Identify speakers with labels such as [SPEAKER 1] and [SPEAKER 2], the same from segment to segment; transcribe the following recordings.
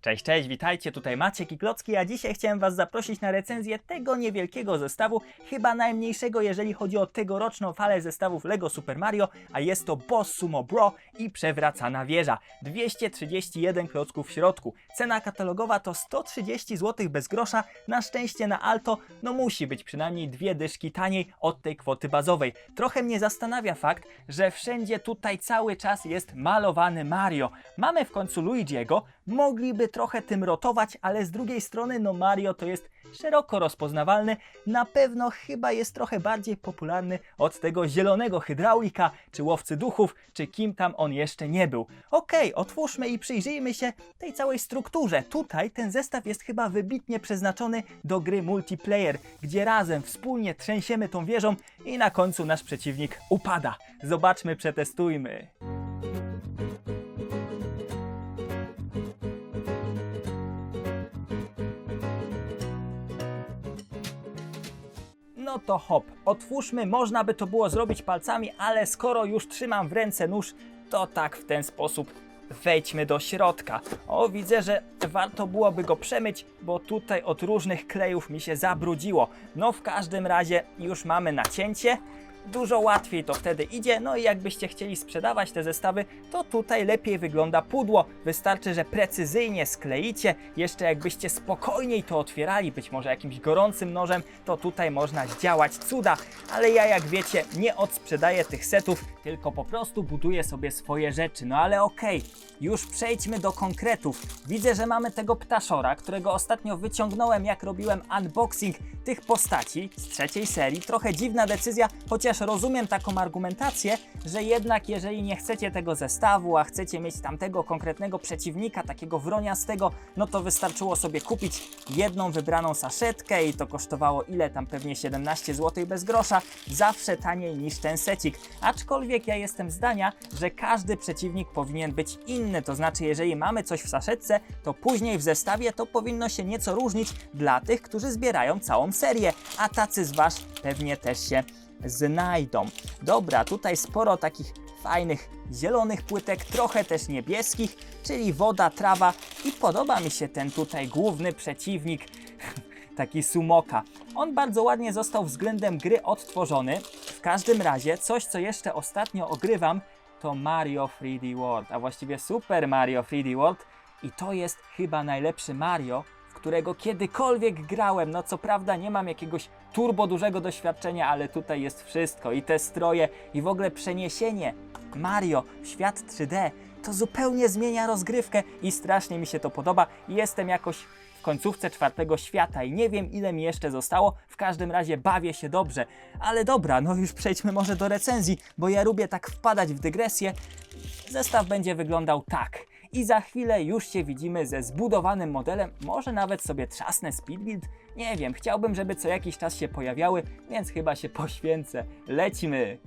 [SPEAKER 1] Cześć, cześć, witajcie, tutaj Maciek i Klocki, a dzisiaj chciałem Was zaprosić na recenzję tego niewielkiego zestawu, chyba najmniejszego, jeżeli chodzi o tegoroczną falę zestawów LEGO Super Mario, a jest to Boss Sumo Bro i przewracana wieża. 231 klocków w środku. Cena katalogowa to 130 zł bez grosza, na szczęście na Alto, no musi być przynajmniej dwie dyszki taniej od tej kwoty bazowej. Trochę mnie zastanawia fakt, że wszędzie tutaj cały czas jest malowany Mario. Mamy w końcu Luigiego, mogliby trochę tym rotować, ale z drugiej strony, no Mario to jest szeroko rozpoznawalny, na pewno chyba jest trochę bardziej popularny od tego zielonego hydraulika, czy łowcy duchów, czy kim tam on jeszcze nie był. Okej, otwórzmy i przyjrzyjmy się tej całej strukturze. Tutaj ten zestaw jest chyba wybitnie przeznaczony do gry multiplayer, gdzie razem wspólnie trzęsiemy tą wieżą i na końcu nasz przeciwnik upada. Zobaczmy, przetestujmy. No to hop, otwórzmy, można by to było zrobić palcami, ale skoro już trzymam w ręce nóż, to tak w ten sposób wejdźmy do środka. O, widzę, że warto byłoby go przemyć, bo tutaj od różnych klejów mi się zabrudziło. No w każdym razie już mamy nacięcie. Dużo łatwiej to wtedy idzie, no i jakbyście chcieli sprzedawać te zestawy, to tutaj lepiej wygląda pudło. Wystarczy, że precyzyjnie skleicie, jeszcze jakbyście spokojniej to otwierali, być może jakimś gorącym nożem, to tutaj można zdziałać cuda. Ale ja jak wiecie, nie odsprzedaję tych setów, tylko po prostu buduję sobie swoje rzeczy. No ale okej, już przejdźmy do konkretów. Widzę, że mamy tego ptaszora, którego ostatnio wyciągnąłem, jak robiłem unboxing tych postaci z trzeciej serii. Trochę dziwna decyzja, chociaż rozumiem taką argumentację, że jednak jeżeli nie chcecie tego zestawu, a chcecie mieć tamtego konkretnego przeciwnika, takiego wroniastego, no to wystarczyło sobie kupić jedną wybraną saszetkę i to kosztowało ile tam pewnie 17 zł bez grosza, zawsze taniej niż ten secik. Aczkolwiek ja jestem zdania, że każdy przeciwnik powinien być inny, to znaczy jeżeli mamy coś w saszetce, to później w zestawie to powinno się nieco różnić dla tych, którzy zbierają całą serię, a tacy z Was pewnie też się znajdą. Dobra, tutaj sporo takich fajnych zielonych płytek, trochę też niebieskich, czyli woda, trawa i podoba mi się ten tutaj główny przeciwnik, taki sumoka. On bardzo ładnie został względem gry odtworzony. W każdym razie coś, co jeszcze ostatnio ogrywam, to Mario 3D World, a właściwie Super Mario 3D World i to jest chyba najlepszy Mario, w którego kiedykolwiek grałem. No co prawda nie mam jakiegoś turbo dużego doświadczenia, ale tutaj jest wszystko i te stroje i w ogóle przeniesienie Mario w świat 3D to zupełnie zmienia rozgrywkę i strasznie mi się to podoba. Jestem jakoś w końcówce czwartego świata i nie wiem ile mi jeszcze zostało, w każdym razie bawię się dobrze. Ale dobra, no już przejdźmy może do recenzji, bo ja lubię tak wpadać w dygresję. Zestaw będzie wyglądał tak. I za chwilę już się widzimy ze zbudowanym modelem, może nawet sobie trzasnę speedbuild, nie wiem, chciałbym, żeby co jakiś czas się pojawiały, więc chyba się poświęcę. Lecimy!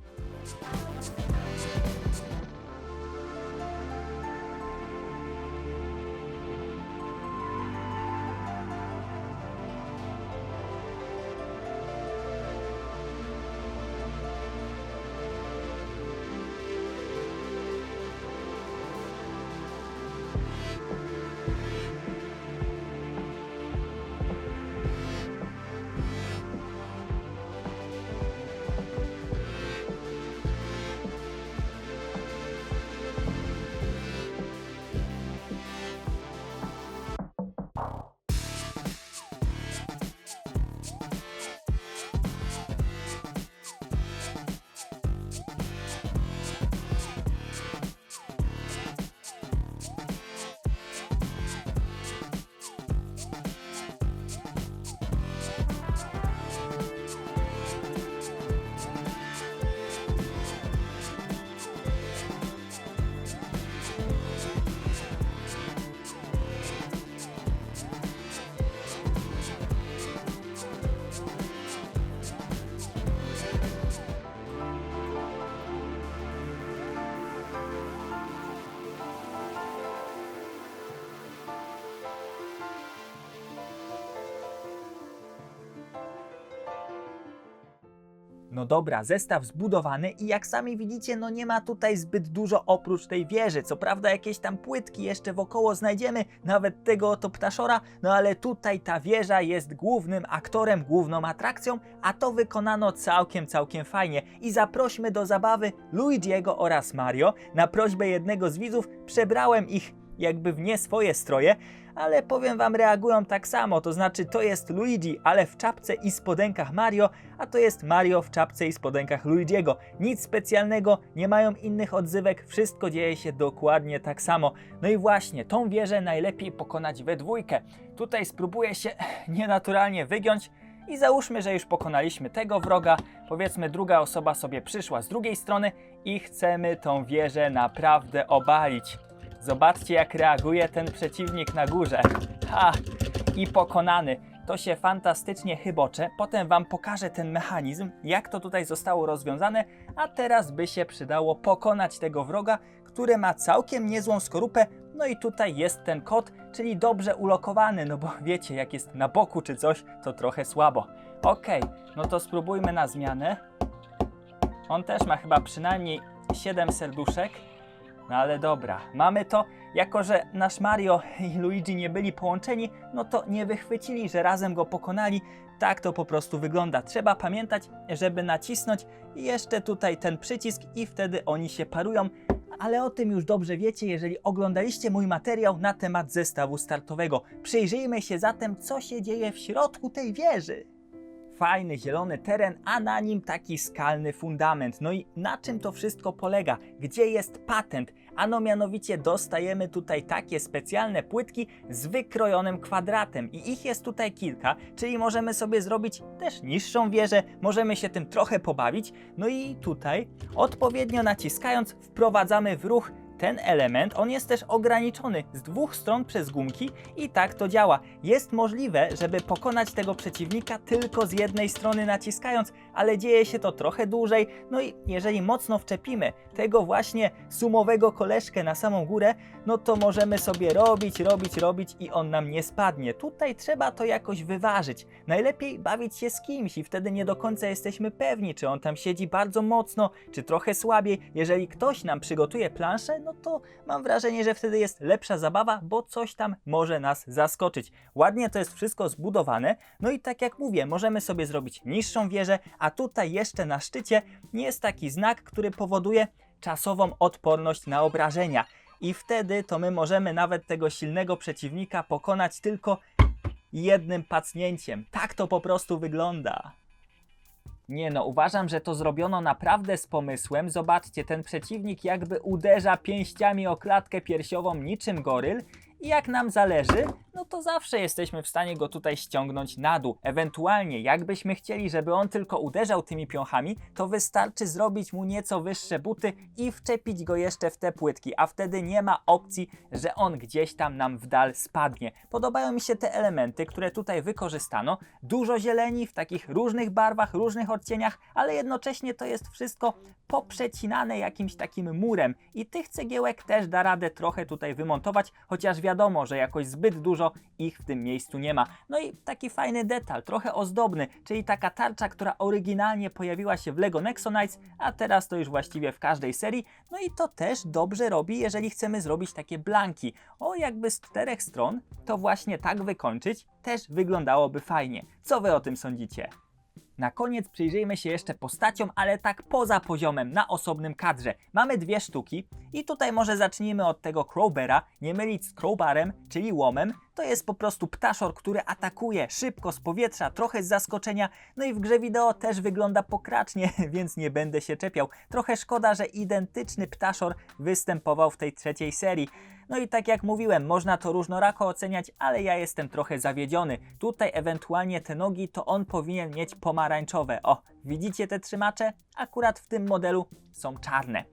[SPEAKER 1] No dobra, zestaw zbudowany i jak sami widzicie, no nie ma tutaj zbyt dużo oprócz tej wieży. Co prawda jakieś tam płytki jeszcze wokoło znajdziemy, nawet tego oto ptaszora, no ale tutaj ta wieża jest głównym aktorem, główną atrakcją, a to wykonano całkiem, całkiem fajnie. I zaprośmy do zabawy Luigiego oraz Mario. Na prośbę jednego z widzów przebrałem ich jakby w nie swoje stroje, ale powiem wam, reagują tak samo, to znaczy to jest Luigi, ale w czapce i spodenkach Mario, a to jest Mario w czapce i spodenkach Luigiego. Nic specjalnego, nie mają innych odzywek, wszystko dzieje się dokładnie tak samo. No i właśnie, tą wieżę najlepiej pokonać we dwójkę. Tutaj spróbuję się nienaturalnie wygiąć, i załóżmy, że już pokonaliśmy tego wroga, powiedzmy druga osoba sobie przyszła z drugiej strony i chcemy tą wieżę naprawdę obalić. Zobaczcie jak reaguje ten przeciwnik na górze. Ha! I pokonany. To się fantastycznie chybocze. Potem wam pokażę ten mechanizm, jak to tutaj zostało rozwiązane, a teraz by się przydało pokonać tego wroga, który ma całkiem niezłą skorupę. No i tutaj jest ten kod, czyli dobrze ulokowany, no bo wiecie, jak jest na boku czy coś, to trochę słabo. Okej, no to spróbujmy na zmianę. On też ma chyba przynajmniej 7 serduszek. No ale dobra, mamy to. Jako, że nasz Mario i Luigi nie byli połączeni, no to nie wychwycili, że razem go pokonali. Tak to po prostu wygląda. Trzeba pamiętać, żeby nacisnąć jeszcze tutaj ten przycisk i wtedy oni się parują. Ale o tym już dobrze wiecie, jeżeli oglądaliście mój materiał na temat zestawu startowego. Przyjrzyjmy się zatem, co się dzieje w środku tej wieży fajny zielony teren, a na nim taki skalny fundament. No i na czym to wszystko polega? Gdzie jest patent? Ano mianowicie dostajemy tutaj takie specjalne płytki z wykrojonym kwadratem i ich jest tutaj kilka, czyli możemy sobie zrobić też niższą wieżę, możemy się tym trochę pobawić. No i tutaj odpowiednio naciskając wprowadzamy w ruch ten element, on jest też ograniczony z dwóch stron przez gumki i tak to działa. Jest możliwe, żeby pokonać tego przeciwnika tylko z jednej strony naciskając, ale dzieje się to trochę dłużej. No i jeżeli mocno wczepimy tego właśnie sumowego koleżkę na samą górę, no to możemy sobie robić, robić, robić i on nam nie spadnie. Tutaj trzeba to jakoś wyważyć. Najlepiej bawić się z kimś i wtedy nie do końca jesteśmy pewni, czy on tam siedzi bardzo mocno, czy trochę słabiej. Jeżeli ktoś nam przygotuje planszę, no to mam wrażenie, że wtedy jest lepsza zabawa, bo coś tam może nas zaskoczyć. Ładnie to jest wszystko zbudowane, no i tak jak mówię, możemy sobie zrobić niższą wieżę, a tutaj jeszcze na szczycie jest taki znak, który powoduje czasową odporność na obrażenia. I wtedy to my możemy nawet tego silnego przeciwnika pokonać tylko jednym pacnięciem. Tak to po prostu wygląda. Nie no, uważam, że to zrobiono naprawdę z pomysłem. Zobaczcie, ten przeciwnik jakby uderza pięściami o klatkę piersiową niczym goryl i jak nam zależy, no to zawsze jesteśmy w stanie go tutaj ściągnąć na dół. Ewentualnie, jakbyśmy chcieli, żeby on tylko uderzał tymi piąchami, to wystarczy zrobić mu nieco wyższe buty i wczepić go jeszcze w te płytki, a wtedy nie ma opcji, że on gdzieś tam nam w dal spadnie. Podobają mi się te elementy, które tutaj wykorzystano. Dużo zieleni w takich różnych barwach, różnych odcieniach, ale jednocześnie to jest wszystko poprzecinane jakimś takim murem i tych cegiełek też da radę trochę tutaj wymontować, chociaż wiadomo, że jakoś zbyt dużo ich w tym miejscu nie ma. No i taki fajny detal, trochę ozdobny, czyli taka tarcza, która oryginalnie pojawiła się w LEGO Nexonites, a teraz to już właściwie w każdej serii. No i to też dobrze robi, jeżeli chcemy zrobić takie blanki. O, jakby z czterech stron, to właśnie tak wykończyć też wyglądałoby fajnie. Co wy o tym sądzicie? Na koniec przyjrzyjmy się jeszcze postaciom, ale tak poza poziomem, na osobnym kadrze. Mamy dwie sztuki i tutaj może zacznijmy od tego Crowbera, nie mylić z Crowbarem, czyli łomem. To jest po prostu ptaszor, który atakuje szybko z powietrza, trochę z zaskoczenia, no i w grze wideo też wygląda pokracznie, więc nie będę się czepiał. Trochę szkoda, że identyczny ptaszor występował w tej trzeciej serii. No i tak jak mówiłem, można to różnorako oceniać, ale ja jestem trochę zawiedziony. Tutaj ewentualnie te nogi to on powinien mieć pomarańczowe. O, widzicie te trzymacze? Akurat w tym modelu są czarne.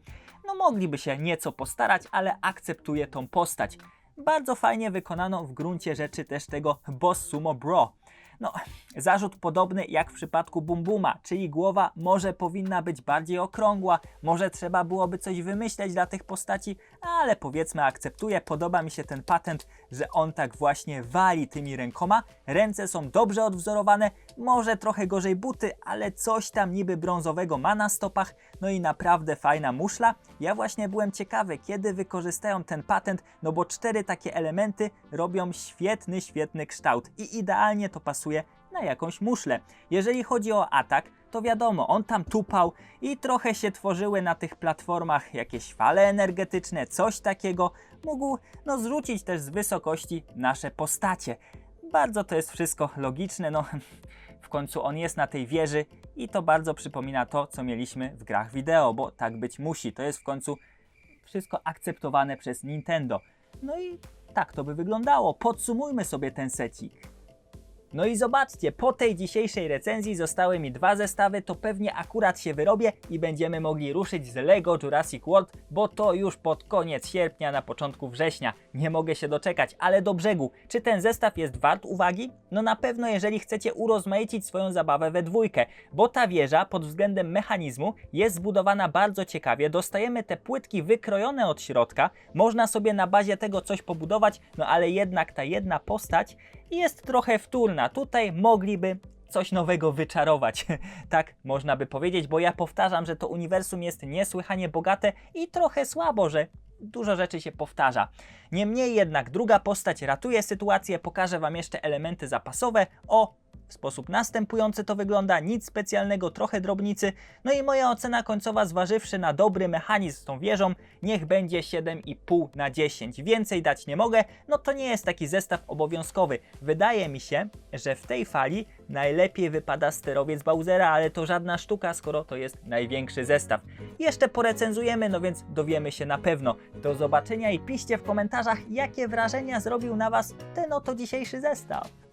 [SPEAKER 1] No mogliby się nieco postarać, ale akceptuję tą postać. Bardzo fajnie wykonano w gruncie rzeczy też tego Boss Sumo Bro. No, zarzut podobny jak w przypadku Bumbuma, czyli głowa może powinna być bardziej okrągła, może trzeba byłoby coś wymyśleć dla tych postaci, ale powiedzmy akceptuję, podoba mi się ten patent, że on tak właśnie wali tymi rękoma, ręce są dobrze odwzorowane, Może trochę gorzej buty, ale coś tam niby brązowego ma na stopach. No i naprawdę fajna muszla. Ja właśnie byłem ciekawy, kiedy wykorzystają ten patent, no bo cztery takie elementy robią świetny, świetny kształt i idealnie to pasuje na jakąś muszlę. Jeżeli chodzi o atak, to wiadomo, on tam tupał i trochę się tworzyły na tych platformach jakieś fale energetyczne, coś takiego. Mógł no zrzucić też z wysokości nasze postacie. Bardzo to jest wszystko logiczne, no w końcu on jest na tej wieży i to bardzo przypomina to, co mieliśmy w grach wideo, bo tak być musi. To jest w końcu wszystko akceptowane przez Nintendo. No i tak to by wyglądało. Podsumujmy sobie ten secik. No i zobaczcie, po tej dzisiejszej recenzji zostały mi dwa zestawy, to pewnie akurat się wyrobię i będziemy mogli ruszyć z LEGO Jurassic World, bo to już pod koniec sierpnia, na początku września. Nie mogę się doczekać, ale do brzegu. Czy ten zestaw jest wart uwagi? No na pewno, jeżeli chcecie urozmaicić swoją zabawę we dwójkę, bo ta wieża pod względem mechanizmu jest zbudowana bardzo ciekawie. Dostajemy te płytki wykrojone od środka, można sobie na bazie tego coś pobudować, no ale jednak ta jedna postać jest trochę wtórna. Tutaj mogliby coś nowego wyczarować. tak można by powiedzieć, bo ja powtarzam, że to uniwersum jest niesłychanie bogate i trochę słabo, że dużo rzeczy się powtarza. Niemniej jednak druga postać ratuje sytuację, pokażę Wam jeszcze elementy zapasowe. O, w sposób następujący to wygląda, nic specjalnego, trochę drobnicy. No i moja ocena końcowa, zważywszy na dobry mechanizm z tą wieżą, niech będzie 7,5 na 10. Więcej dać nie mogę, no to nie jest taki zestaw obowiązkowy. Wydaje mi się, że w tej fali najlepiej wypada sterowiec Bowsera, ale to żadna sztuka, skoro to jest największy zestaw. Jeszcze porecenzujemy, no więc dowiemy się na pewno. Do zobaczenia i piszcie w komentarzach, jakie wrażenia zrobił na Was ten oto dzisiejszy zestaw.